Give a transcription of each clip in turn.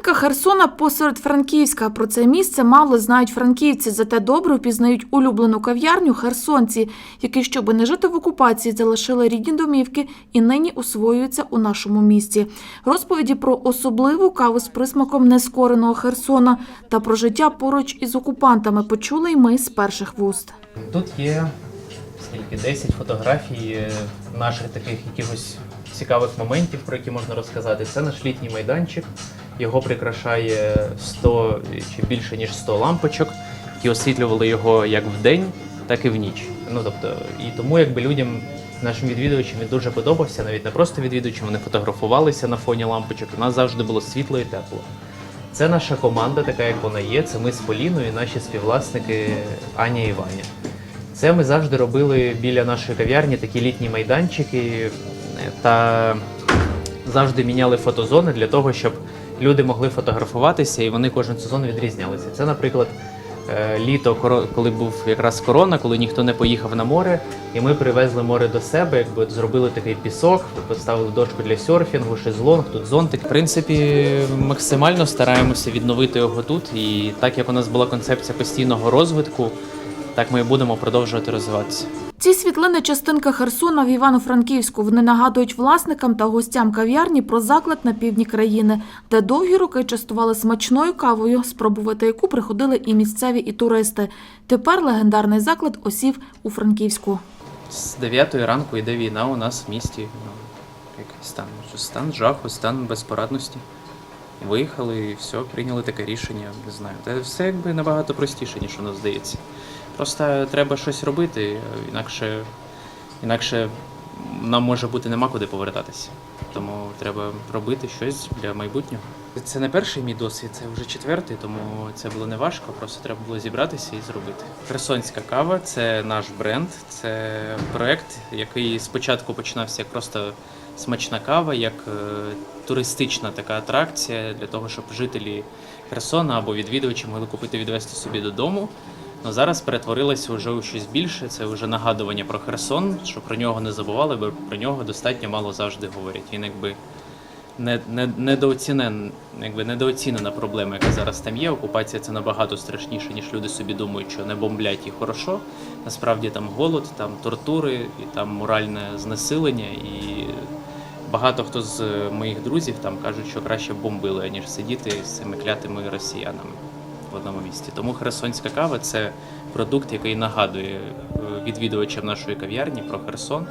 Частинка Херсона посеред Франківська. Про це місце мало знають франківці, зате добре впізнають улюблену кав'ярню херсонці, які, щоби не жити в окупації, залишили рідні домівки і нині освоюються у нашому місті. Розповіді про особливу каву з присмаком нескореного Херсона та про життя поруч із окупантами почули й ми з перших вуст. Тут є скільки 10 фотографій е, наших таких якихось цікавих моментів, про які можна розказати. Це наш літній майданчик. Його прикрашає 100 чи більше ніж 100 лампочок, які освітлювали його як вдень, так і в ніч. Ну тобто, і тому якби людям. Нашим відвідувачам він дуже подобався, навіть не просто відвідувачам, вони фотографувалися на фоні лампочок. У нас завжди було світло і тепло. Це наша команда, така як вона є. Це ми з Поліною і наші співвласники Аня і Ваня. Це ми завжди робили біля нашої кав'ярні такі літні майданчики е, та завжди міняли фотозони для того, щоб люди могли фотографуватися і вони кожен сезон відрізнялися. Це, наприклад, е, літо, коли був якраз корона, коли ніхто не поїхав на море, і ми привезли море до себе, якби зробили такий пісок, поставили дошку для серфінгу, шезлонг, тут зонтик. В принципі, максимально стараємося відновити його тут. І так як у нас була концепція постійного розвитку, так ми і будемо продовжувати розвиватися. Ці світлини частинка Херсона в Івано-Франківську. Вони нагадують власникам та гостям кав'ярні про заклад на півдні країни, де довгі роки частували смачною кавою, спробувати яку приходили і місцеві, і туристи. Тепер легендарний заклад осів у Франківську. З 9 ранку йде війна у нас в місті. Ну, який стан? Стан жаху, стан безпорадності. Виїхали і все, прийняли таке рішення. Не знаю. Та все якби набагато простіше, ніж воно здається. Просто треба щось робити, інакше, інакше нам може бути нема куди повертатися. Тому треба робити щось для майбутнього. Це не перший мій досвід, це вже четвертий, тому це було не важко, просто треба було зібратися і зробити. Херсонська кава це наш бренд, це проект, який спочатку починався як просто смачна кава, як е, туристична така атракція для того, щоб жителі Херсона або відвідувачі могли купити відвести собі додому. Ну зараз перетворилося вже у щось більше. Це вже нагадування про Херсон, що про нього не забували, бо про нього достатньо мало завжди говорять. Він якби не, не, недооцінен, якби недооцінена проблема, яка зараз там є. Окупація це набагато страшніше, ніж люди собі думають, що не бомблять і хорошо. Насправді там голод, там тортури, і там моральне знесилення. І багато хто з моїх друзів там кажуть, що краще бомбили, ніж сидіти з цими клятими росіянами в одному місці. Тому херсонська кава це продукт, який нагадує е, відвідувачам нашої кав'ярні про Херсон,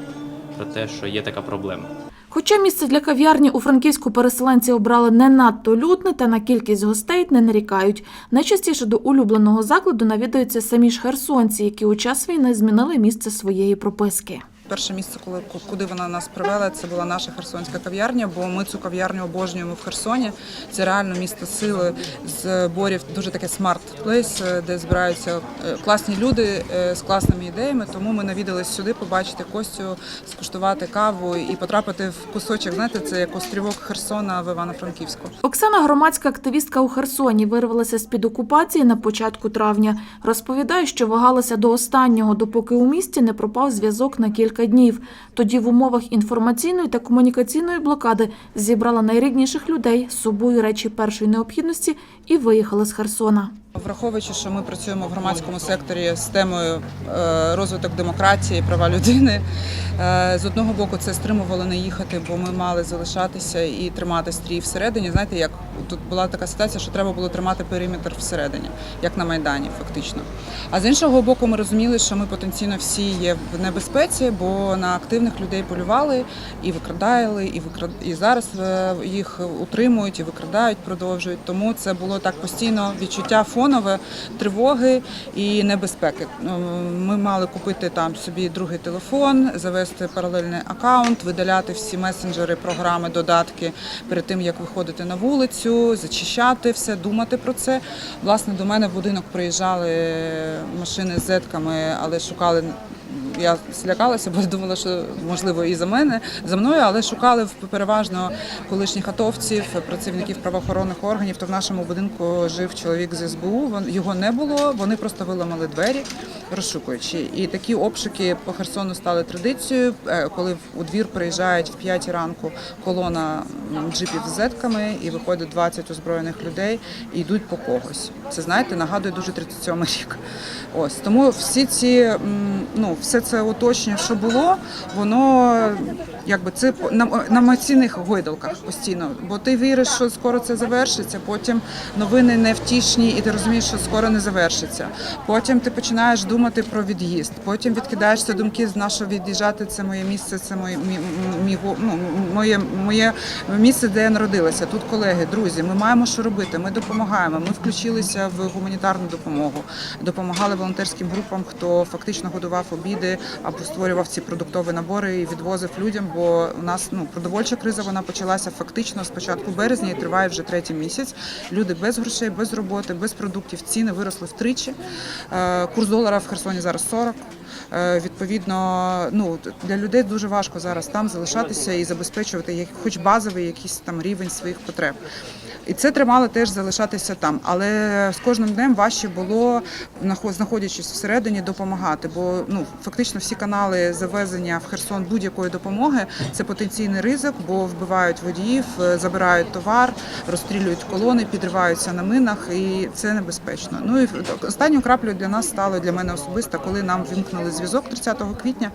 про те, що є така проблема. Хоча місце для кав'ярні у Франківську переселенці обрали не надто людне та на кількість гостей не нарікають. Найчастіше до улюбленого закладу навідуються самі ж херсонці, які у час війни змінили місце своєї прописки. Перше місце, коли куди вона нас привела, це була наша херсонська кав'ярня, бо ми цю кав'ярню обожнюємо в Херсоні. Це реально місто сили з борів, дуже таке смарт плейс, де збираються е, класні люди е, з класними ідеями. Тому ми навідались сюди побачити Костю, скуштувати каву і потрапити в кусочок. Знаєте, це як острівок Херсона в Івано-Франківську. Оксана, громадська активістка у Херсоні, вирвалася з під окупації на початку травня. Розповідає, що вагалася до останнього, допоки у місті не пропав зв'язок на кілька днів. Тоді в умовах інформаційної та комунікаційної блокади зібрала найрідніших людей з собою речі першої необхідності і виїхала з Херсона. Враховуючи, що ми працюємо в громадському секторі з темою е, розвиток демократії, права людини. е, З одного боку, це стримувало не їхати, бо ми мали залишатися і тримати стрій всередині. Знаєте, як тут була така ситуація, що треба було тримати периметр всередині, як на майдані, фактично. А з іншого боку, ми розуміли, що ми потенційно всі є в небезпеці, бо на активних людей полювали і викрадали, і викрад... і зараз е, їх утримують і викрадають, продовжують. Тому це було так постійно відчуття фонове тривоги і небезпеки. Ну, Ми мали купити там собі другий телефон, завести паралельний аккаунт, видаляти всі месенджери, програми, додатки перед тим, як виходити на вулицю, зачищати все, думати про це. Власне, до мене в будинок приїжджали машини з зетками, але шукали я злякалася, бо думала, що можливо і за мене, за мною, але шукали переважно колишніх атовців, працівників правоохоронних органів. То в нашому будинку жив чоловік з СБУ. Його не було. Вони просто виламали двері, розшукуючи. І такі обшуки по Херсону стали традицією. Е, Коли у двір приїжджають в 5 ранку колона джипів з зетками і виходить 20 озброєних людей і йдуть по когось. Це знаєте, нагадує дуже 37 рік. Ось тому всі ці ну все це оточення, що було, воно якби це на, емоційних гойдалках постійно. Бо ти віриш, що скоро це завершиться. Потім новини невтішні, і ти розумієш, що скоро не завершиться. Потім ти починаєш думати про від'їзд. Потім відкидаєшся думки з на що від'їжджати. Це моє місце, це моє мі, ну, моє моє місце, де я народилася. Тут колеги, друзі, ми маємо що робити. Ми допомагаємо. Ми включилися в гуманітарну допомогу, допомагали волонтерським групам, хто фактично годував обіди або створював ці продуктові набори і відвозив людям. Бо у нас ну продовольча криза вона почалася фактично з початку березня і триває вже третій місяць. Люди без грошей, без роботи, без продуктів. Ціни виросли втричі. Е, Курс долара в Херсоні зараз 40. Відповідно, ну для людей дуже важко зараз там залишатися і забезпечувати як- хоч базовий якийсь там рівень своїх потреб. І це тримало теж залишатися там. Але з кожним днем важче було, знаходячись всередині, допомагати. Бо ну фактично всі канали завезення в Херсон будь-якої допомоги це потенційний ризик, бо вбивають водіїв, е, забирають товар, розстрілюють колони, підриваються на минах, і це небезпечно. Ну і останньою краплею для нас стало для мене особисто, коли нам вимкнули зв'язок 30 квітня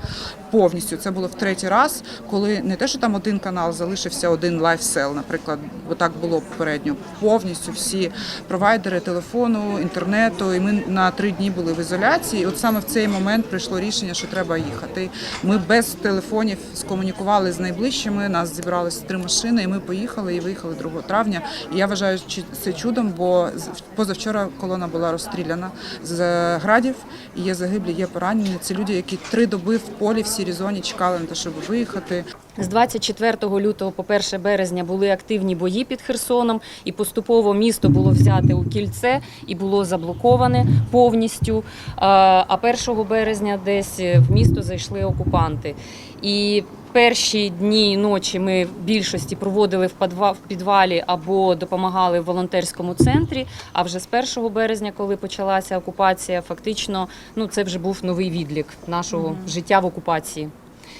повністю. Це було в третій раз, коли не те, що там один канал залишився один лайфсел, наприклад, бо так було попередньо. Повністю всі провайдери телефону, інтернету, і ми на три дні були в ізоляції. І от саме в цей момент прийшло рішення, що треба їхати. Ми без телефонів скомунікували з найближчими. Нас зібралися три машини, і ми поїхали і виїхали 2 травня. І я вважаю це чудом, бо позавчора колона була розстріляна з градів. І є загиблі, є поранені. Це люди, які три доби в полі в сірій чекали на те, щоб виїхати. З 24 лютого по 1 березня були активні бої під Херсоном, і поступово місто було взяте у кільце і було заблоковане повністю. А а 1 березня десь в місто зайшли окупанти. І перші дні і ночі ми в більшості проводили в в підвалі або допомагали в волонтерському центрі. А вже з 1 березня, коли почалася окупація, фактично ну це вже був новий відлік нашого життя в окупації.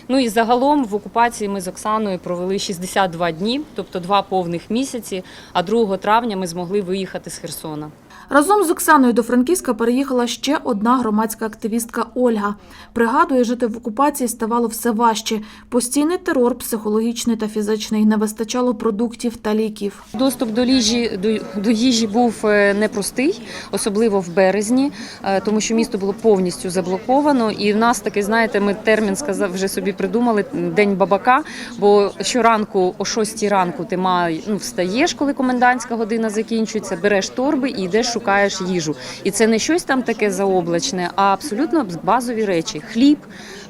Ну і загалом в окупації ми з Оксаною провели 62 дні, тобто два повних місяці. А 2 травня ми змогли виїхати з Херсона. Разом з Оксаною до Франківська переїхала ще одна громадська активістка Ольга. Пригадує, жити в окупації ставало все важче. Постійний терор, психологічний та фізичний, не вистачало продуктів та ліків. Доступ до їжі до, до їжі був е, непростий, особливо в березні, е, тому що місто було повністю заблоковано. І в нас таки, знаєте, ми термін сказав, вже собі придумали день бабака. Бо щоранку о 6 ранку ти має, ну, встаєш, коли комендантська година закінчується, береш торби і йдеш шукаєш їжу. І це не щось там таке заоблачне, а абсолютно базові речі: хліб,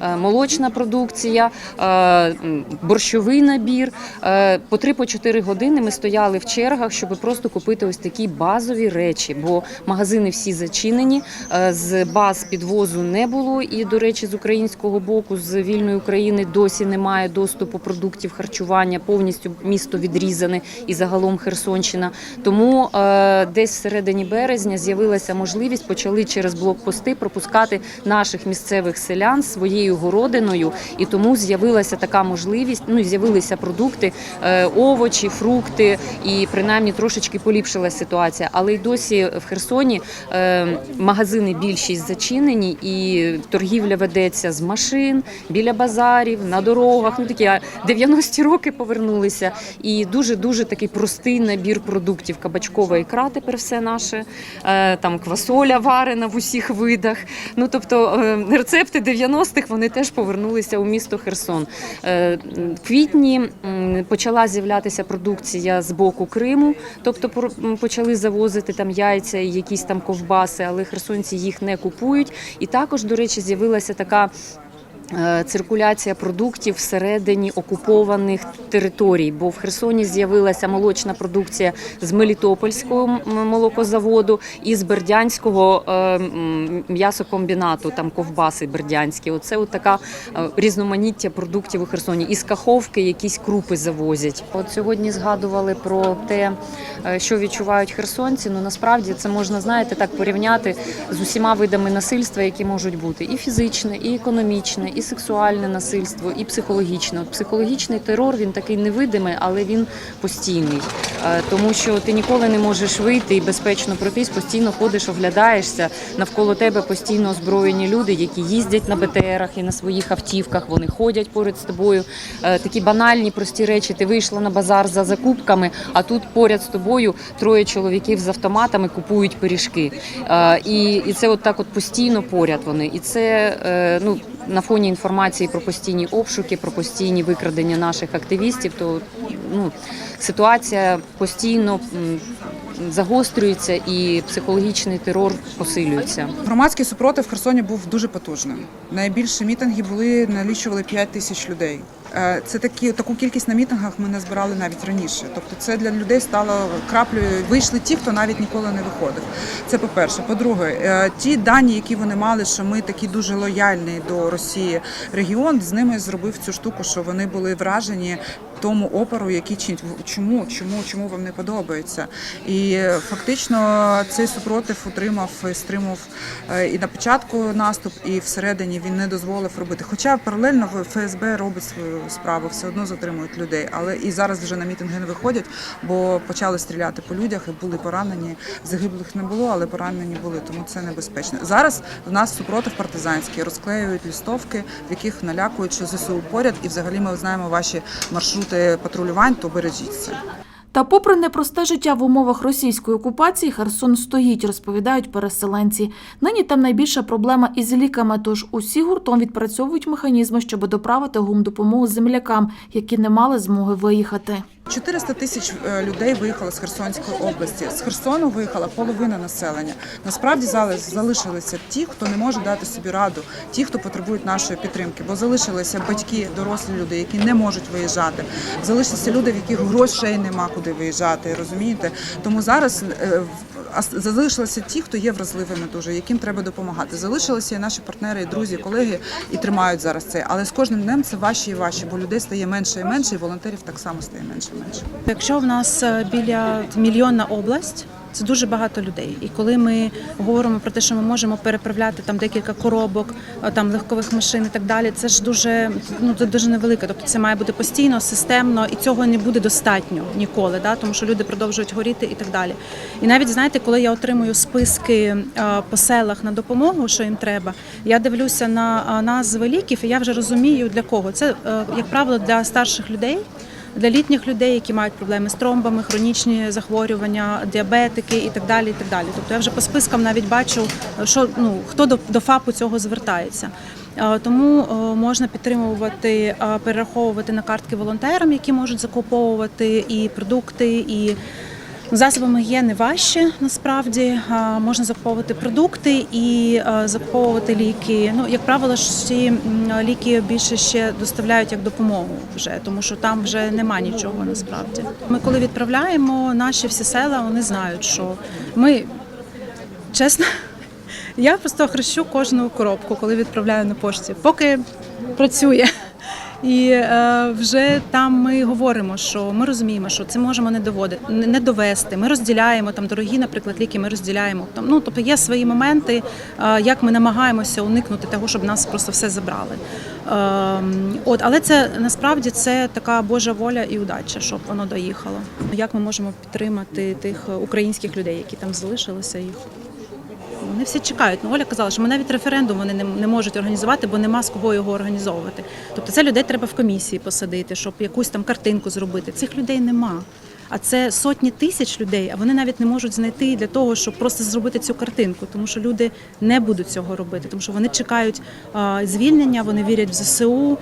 е, молочна продукція, е, борщовий набір. Е, По 3-4 години ми стояли в чергах, щоб просто купити ось такі базові речі, бо магазини всі зачинені, з баз підвозу не було. І, до речі, з українського боку, з вільної України досі немає доступу продуктів харчування, повністю місто відрізане і загалом Херсонщина. Тому е, десь всередині березня з'явилася можливість, почали через блокпости пропускати наших місцевих селян своєю городиною, і тому з'явилася така можливість. Ну з'явилися продукти, е, овочі, фрукти, і принаймні трошечки поліпшила ситуація. Але й досі в Херсоні е, магазини більшість зачинені, і торгівля ведеться з машин біля базарів, на дорогах. Ну такі а 90-ті роки повернулися. І дуже дуже такий простий набір продуктів. Кабачкова ікра тепер все наше, е, там квасоля варена в усіх видах. Ну тобто е, рецепти 90-х вони теж повернулися у місто Херсон. Е, В квітні почала з'являтися продукція з боку Криму, тобто почали завозити там яйця і якісь там ковбаси, але херсонці їх не купують. І також, до речі, з'явилася така. Е, циркуляція продуктів всередині окупованих територій. Бо в Херсоні з'явилася молочна продукція з Мелітопольського молокозаводу і з Бердянського е, м'ясокомбінату, там ковбаси бердянські. Оце от така е, різноманіття продуктів у Херсоні. Із каховки якісь крупи завозять. От сьогодні згадували про те, що відчувають херсонці. Ну насправді це можна знаєте так порівняти з усіма видами насильства, які можуть бути і фізичне, і економічне, і сексуальне насильство, і психологічне. От психологічний терор він такий невидимий, але він постійний, Е, тому що ти ніколи не можеш вийти і безпечно пройтись, постійно ходиш, оглядаєшся. Навколо тебе постійно озброєні люди, які їздять на БТРах і на своїх автівках. Вони ходять поряд з тобою. Е, Такі банальні, прості речі. Ти вийшла на базар за закупками, а тут поряд з тобою троє чоловіків з автоматами купують пиріжки. Е, І, і це от так от постійно поряд вони. І це ну. На фоні інформації про постійні обшуки, про постійні викрадення наших активістів, то ну ситуація постійно загострюється і психологічний терор посилюється. Громадський супротив в Херсоні був дуже потужним. Найбільші мітинги були налічували 5 тисяч людей. Е, Це такі таку кількість на мітингах ми не збирали навіть раніше. Тобто, це для людей стало краплею. Вийшли ті, хто навіть ніколи не виходив. Це по-перше. По-друге, е, ті дані, які вони мали, що ми такі дуже лояльний до Росії регіон, з ними зробив цю штуку, що вони були вражені тому опору, який чинять. Чому, чому, чому вам не подобається? І е, фактично цей супротив утримав стримав е, і на початку наступ, і всередині він не дозволив робити. Хоча паралельно ФСБ робить свою справу, все одно затримують людей. Але і зараз вже на мітинги не виходять, бо почали стріляти по людях і були поранені. Загиблих не було, але поранені були, тому це небезпечно. Зараз в нас супротив партизанський, розклеюють лістовки, в яких налякують, що ЗСУ поряд, і взагалі ми знаємо ваші маршрути патрулювань, то бережіться. Та попри непросте життя в умовах російської окупації, Херсон стоїть, розповідають переселенці. Нині там найбільша проблема із ліками, тож усі гуртом відпрацьовують механізми, щоб доправити гумдопомогу землякам, які не мали змоги виїхати. 400 тисяч е, людей виїхало з Херсонської області. З Херсону виїхала половина населення. Насправді залишилися ті, хто не може дати собі раду, ті, хто потребують нашої підтримки, бо залишилися батьки, дорослі люди, які не можуть виїжджати. Залишилися люди, в яких грошей нема куди виїжджати. Розумієте? Тому зараз е, а залишилися ті, хто є вразливими дуже, яким треба допомагати. Залишилися і наші партнери, і друзі, і колеги, і тримають зараз це. Але з кожним днем це важче і важче, бо людей стає менше і менше, і волонтерів так само стає менше і менше. Якщо в нас е, біля мільйонна область, це дуже багато людей. І коли ми говоримо про те, що ми можемо переправляти там декілька коробок, е, там легкових машин і так далі, це ж дуже ну це дуже невелике. Тобто це має бути постійно, системно, і цього не буде достатньо ніколи, да? тому що люди продовжують горіти і так далі. І навіть знаєте, коли я отримую списки е, по селах на допомогу, що їм треба, я дивлюся на е, назви ліків, і я вже розумію для кого. Це, як правило, для старших людей для літніх людей, які мають проблеми з тромбами, хронічні захворювання, діабетики і так далі. І так далі. Тобто я вже по спискам навіть бачу, що ну хто до, до ФАПу цього звертається. Е, Тому е, можна підтримувати, е, перераховувати на картки волонтерам, які можуть закуповувати і продукти, і Засобами є не важче насправді. Можна закуповувати продукти і закуповувати ліки. Ну, як правило, ці ліки більше ще доставляють як допомогу вже, тому що там вже нема нічого насправді. Ми коли відправляємо наші всі села, вони знають, що ми чесно. Я просто хрещу кожну коробку, коли відправляю на пошті, поки працює. І е, вже там ми говоримо, що ми розуміємо, що це можемо не доводити, не довести. Ми розділяємо там дорогі, наприклад, ліки. Ми розділяємо там. Ну тобто є свої моменти, е, як ми намагаємося уникнути того, щоб нас просто все забрали. Е, от, але це насправді це така Божа воля і удача, щоб воно доїхало. Як ми можемо підтримати тих українських людей, які там залишилися їх? Вони всі чекають. Ну, Оля казала, що ми навіть референдум вони не, не можуть організувати, бо нема з кого його організовувати. Тобто це людей треба в комісії посадити, щоб якусь там картинку зробити. Цих людей нема. А це сотні тисяч людей, а вони навіть не можуть знайти для того, щоб просто зробити цю картинку, тому що люди не будуть цього робити, тому що вони чекають звільнення, вони вірять в ЗСУ.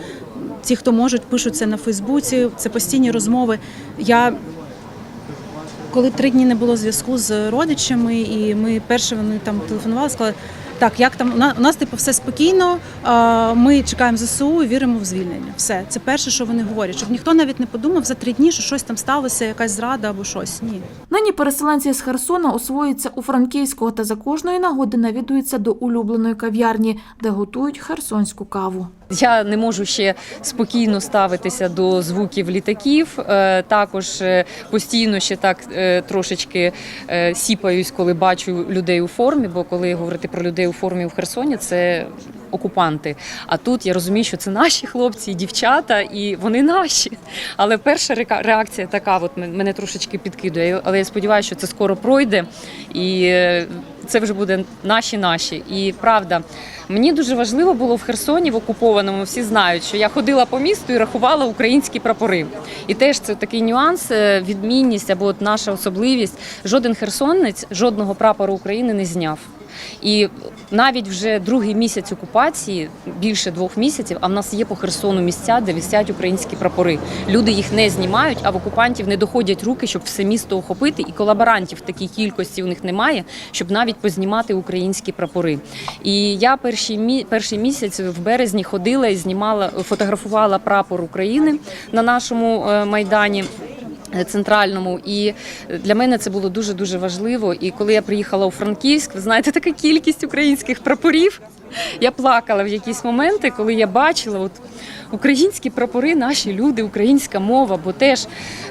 Ті, хто можуть, пишуть це на Фейсбуці. Це постійні розмови. Я коли три дні не було зв'язку з родичами, і ми перше вони там телефонували, сказали, Так, як там у нас, у нас типу все спокійно. Ми чекаємо ЗСУ і віримо в звільнення. Все, це перше, що вони говорять, щоб ніхто навіть не подумав за три дні, що щось там сталося, якась зрада або щось. Ні. Нині переселенці з Херсона освоюються у Франківського та за кожної нагоди навідуються до улюбленої кав'ярні, де готують херсонську каву. Я не можу ще спокійно ставитися до звуків літаків. Е, Також е, постійно ще так е, трошечки сіпаюсь, коли бачу людей у формі. Бо коли говорити про людей у формі в Херсоні, це окупанти. А тут я розумію, що це наші хлопці і дівчата, і вони наші. Але перша реакція така, от мене трошечки підкидує. Але я сподіваюся, що це скоро пройде, і е, це вже буде наші наші. І правда, мені дуже важливо було в Херсоні, в окупованому. Всі знають, що я ходила по місту і рахувала українські прапори. І теж це такий нюанс, е, відмінність або от наша особливість. Жоден херсонець жодного прапору України не зняв. І навіть вже другий місяць окупації, більше двох місяців, а в нас є по Херсону місця, де висять українські прапори. Люди їх не знімають, а в окупантів не доходять руки, щоб все місто охопити, і колаборантів такій кількості у них немає, щоб навіть познімати українські прапори. І я перший мі- перший місяць в березні ходила і знімала, фотографувала прапор України на нашому е, майдані центральному. І для мене це було дуже дуже важливо. І коли я приїхала у Франківськ, ви знаєте, така кількість українських прапорів. Я плакала в якісь моменти, коли я бачила от українські прапори, наші люди, українська мова, бо теж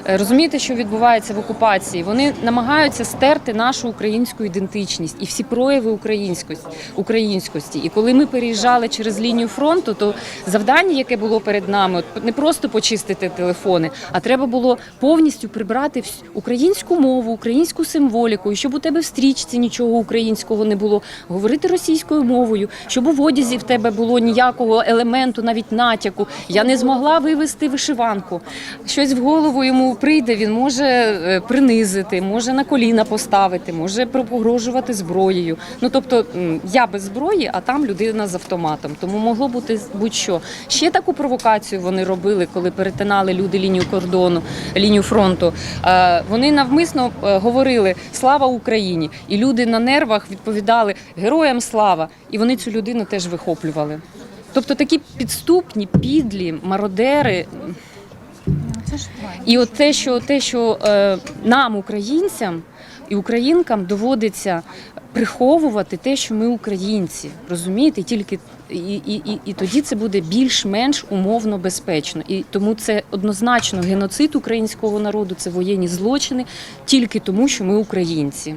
е, розумієте, що відбувається в окупації. Вони намагаються стерти нашу українську ідентичність і всі прояви українськості. українськості. І коли ми переїжджали через лінію фронту, то завдання, яке було перед нами, не просто почистити телефони, а треба було повністю прибрати українську мову, українську символіку, і щоб у тебе в стрічці нічого українського не було, говорити російською мовою, щоб у одязі в тебе було ніякого елементу, навіть натяку. Я не змогла вивести вишиванку. Щось в голову йому прийде, він може е, принизити, може на коліна поставити, може погрожувати зброєю. Ну тобто я без зброї, а там людина з автоматом. Тому могло бути будь-що. Ще таку провокацію вони робили, коли перетинали люди лінію кордону, лінію фронту. Е, Вони навмисно е, говорили Слава Україні! І люди на нервах відповідали Героям слава! І вони цю людину теж вихоплювали. Тобто такі підступні, підлі, мародери. І от те, що, те, що е, нам, українцям і українкам, доводиться приховувати те, що ми українці, розумієте, тільки і, і, і, і тоді це буде більш-менш умовно безпечно. І тому це однозначно геноцид українського народу, це воєнні злочини, тільки тому, що ми українці.